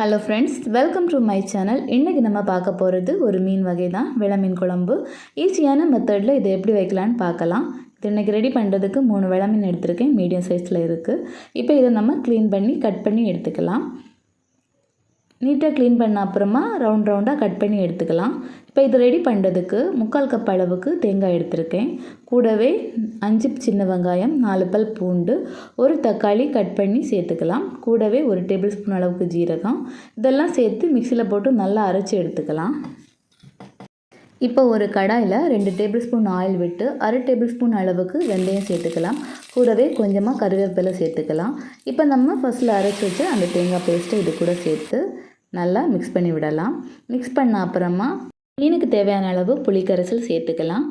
Hello friends welcome to my channel இன்றைக்கி நம்ம பார்க்க போகிறது ஒரு மீன் வகை தான் வெள மீன் குழம்பு. ஈஸியான மெத்தடில் இதை எப்படி வைக்கலான்னு பார்க்கலாம். இது இன்றைக்கி ரெடி பண்ணுறதுக்கு மூணு வெள மீன் எடுத்திருக்கேன் மீடியம் சைஸில் இருக்குது இப்போ இதை நம்ம க்ளீன் பண்ணி கட் பண்ணி எடுத்துக்கலாம். நீட்டாக க்ளீன் பண்ண அப்புறமா ரவுண்ட் ரவுண்டாக கட் பண்ணி எடுத்துக்கலாம். இப்போ இது ரெடி பண்ணுறதுக்கு முக்கால் கப் அளவுக்கு தேங்காய் எடுத்திருக்கேன். கூடவே அஞ்சு சின்ன வெங்காயம் நாலு பல் பூண்டு ஒரு தக்காளி கட் பண்ணி சேர்த்துக்கலாம். கூடவே ஒரு டேபிள் ஸ்பூன் அளவுக்கு ஜீரகம். இதெல்லாம் சேர்த்து மிக்சியில் போட்டு நல்லா அரைச்சி எடுத்துக்கலாம். இப்போ ஒரு கடாயில் ரெண்டு டேபிள் ஸ்பூன் ஆயில் விட்டு அரை டேபிள் ஸ்பூன் அளவுக்கு வெந்தயம் சேர்த்துக்கலாம். கூடவே கொஞ்சமாக கருவேப்பிலை சேர்த்துக்கலாம். இப்போ நம்ம ஃபஸ்ட்டில் அரைச்சி வச்சு அந்த தேங்காய் பேஸ்ட்டை இது கூட சேர்த்து நல்லா மிக்ஸ் பண்ணி விடலாம். மிக்ஸ் பண்ண அப்புறமா மீனுக்கு தேவையான அளவு புளிக்கரைசல் சேர்த்துக்கலாம்.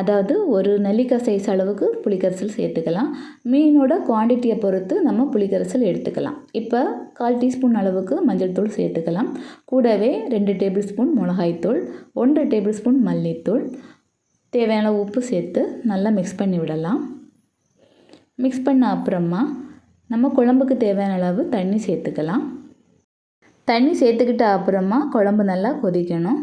அதாவது ஒரு நெல்லிக்காய் சைஸ் அளவுக்கு புளிக்கரைசல் சேர்த்துக்கலாம். மீனோட குவான்டிட்டியை பொறுத்து நம்ம புளிக்கரைசல் எடுத்துக்கலாம். இப்போ கால் டீஸ்பூன் அளவுக்கு மஞ்சள் தூள் சேர்த்துக்கலாம். கூடவே ரெண்டு டேபிள் ஸ்பூன் மிளகாய்த்தூள் ஒன்றரை டேபிள் ஸ்பூன் மல்லித்தூள். தேவையான உப்பு சேர்த்து நல்லா மிக்ஸ் பண்ணி விடலாம். மிக்ஸ் பண்ண அப்புறமா நம்ம குழம்புக்கு தேவையான அளவு தண்ணி சேர்த்துக்கலாம். தண்ணி சேர்த்துக்கிட்ட அப்புறமா குழம்பு நல்லா கொதிக்கணும்.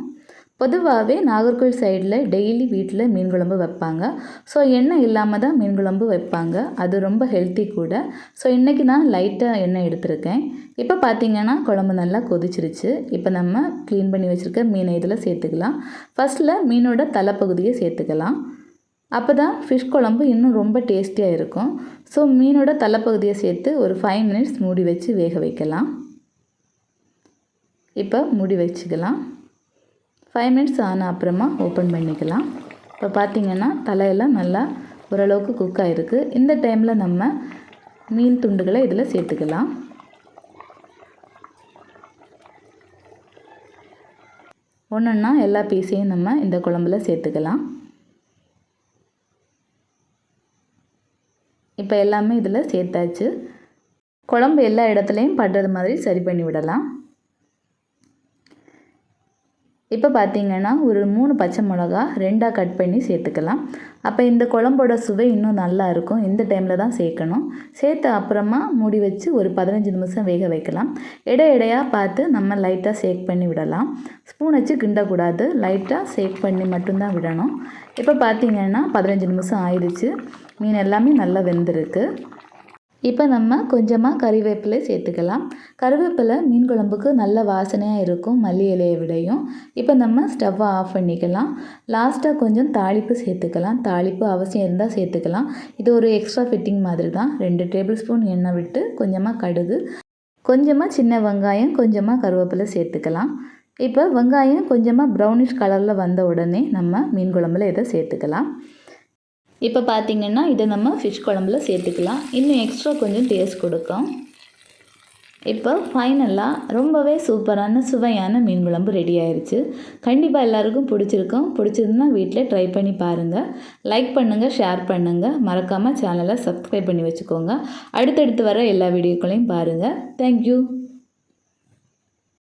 பொதுவாகவே நாகர்கோவில் சைடில் டெய்லி வீட்டில் மீன் குழம்பு வைப்பாங்க. ஸோ எண்ணெய் இல்லாமல் தான் மீன் குழம்பு வைப்பாங்க. அது ரொம்ப ஹெல்த்தி கூட. ஸோ இன்றைக்கி நான் லைட்டாக எண்ணெய் எடுத்திருக்கேன். இப்போ பார்த்திங்கன்னா குழம்பு நல்லா கொதிச்சிருச்சு. இப்போ நம்ம க்ளீன் பண்ணி வச்சுருக்க மீனை இதில் சேர்த்துக்கலாம். ஃபஸ்ட்டில் மீனோட தலைப்பகுதியை சேர்த்துக்கலாம். அப்போ தான் ஃபிஷ் குழம்பு இன்னும் ரொம்ப டேஸ்டியாக இருக்கும். ஸோ மீனோட தலைப்பகுதியை சேர்த்து ஒரு ஃபைவ் மினிட்ஸ் மூடி வச்சு வேக வைக்கலாம். இப்போ மூடி வச்சுக்கலாம். ஃபைவ் மினிட்ஸ் ஆன அப்புறமா ஓப்பன் பண்ணிக்கலாம். இப்போ பார்த்திங்கன்னா தலையெல்லாம் நல்லா ஓரளவுக்கு குக் ஆகிருக்கு இந்த டைமில் நம்ம மீன் துண்டுகளை இதில் சேர்த்துக்கலாம். ஒன்றுன்னா எல்லா பீஸையும் நம்ம இந்த குழம்புல சேர்த்துக்கலாம். இப்போ எல்லாமே இதில் சேர்த்தாச்சு. குழம்பு எல்லா இடத்துலையும் படுறது மாதிரி சரி பண்ணி விடலாம். இப்போ பார்த்திங்கன்னா ஒரு மூணு பச்சை மிளகா ரெண்டாக கட் பண்ணி சேர்த்துக்கலாம். அப்போ இந்த குழம்போட சுவை இன்னும் நல்லா இருக்கும். இந்த டைமில் தான் சேர்க்கணும். சேர்த்த அப்புறமா மூடி வச்சு ஒரு பதினஞ்சு நிமிஷம் வேக வைக்கலாம். இடை இடையாக பார்த்து நம்ம லைட்டாக சேக் பண்ணி விடலாம். ஸ்பூன் வச்சு கிண்டக்கூடாது. லைட்டாக சேக் பண்ணி மட்டும்தான் விடணும். இப்போ பார்த்திங்கன்னா பதினஞ்சு நிமிஷம் ஆயிடுச்சு. மீன் எல்லாமே நல்லா வெந்திருக்கு. இப்போ நம்ம கொஞ்சமாக கறிவேப்பிலை சேர்த்துக்கலாம். கருவேப்பிலை மீன் குழம்புக்கு நல்ல வாசனையாக இருக்கும் மல்லி இலையை விடையும். இப்போ நம்ம ஸ்டவ்வை ஆஃப் பண்ணிக்கலாம். லாஸ்ட்டாக கொஞ்சம் தாளிப்பு சேர்த்துக்கலாம். தாளிப்பு அவசியம் இருந்தால் சேர்த்துக்கலாம். இது ஒரு எக்ஸ்ட்ரா ஃபிட்டிங் மாதிரி தான் ரெண்டு டேபிள் ஸ்பூன் எண்ணெய் விட்டு கொஞ்சமாக கடுகு கொஞ்சமாக சின்ன வெங்காயம் கொஞ்சமாக கருவேப்பிலை சேர்த்துக்கலாம். இப்போ வெங்காயம் கொஞ்சமாக ப்ரௌனிஷ் கலரில் வந்த உடனே நம்ம மீன் குழம்புல இதை சேர்த்துக்கலாம். இப்போ பார்த்திங்கன்னா இதை நம்ம ஃபிஷ் குழம்புல சேர்த்துக்கலாம். இன்னும் எக்ஸ்ட்ரா கொஞ்சம் டேஸ்ட் கொடுக்கும். இப்போ ஃபைனலாக ரொம்பவே சூப்பரான சுவையான மீன் குழம்பு ரெடி ஆயிடுச்சு கண்டிப்பாக எல்லாருக்கும் பிடிச்சிருக்கும். பிடிச்சிருந்தா வீட்டில் ட்ரை பண்ணி பாருங்கள் லைக் பண்ணுங்கள் ஷேர் பண்ணுங்கள் மறக்காமல் சேனலை சப்ஸ்கிரைப் பண்ணி வச்சுக்கோங்க. அடுத்தடுத்து வர எல்லா வீடியோக்களையும் பாருங்கள் தேங்க்யூ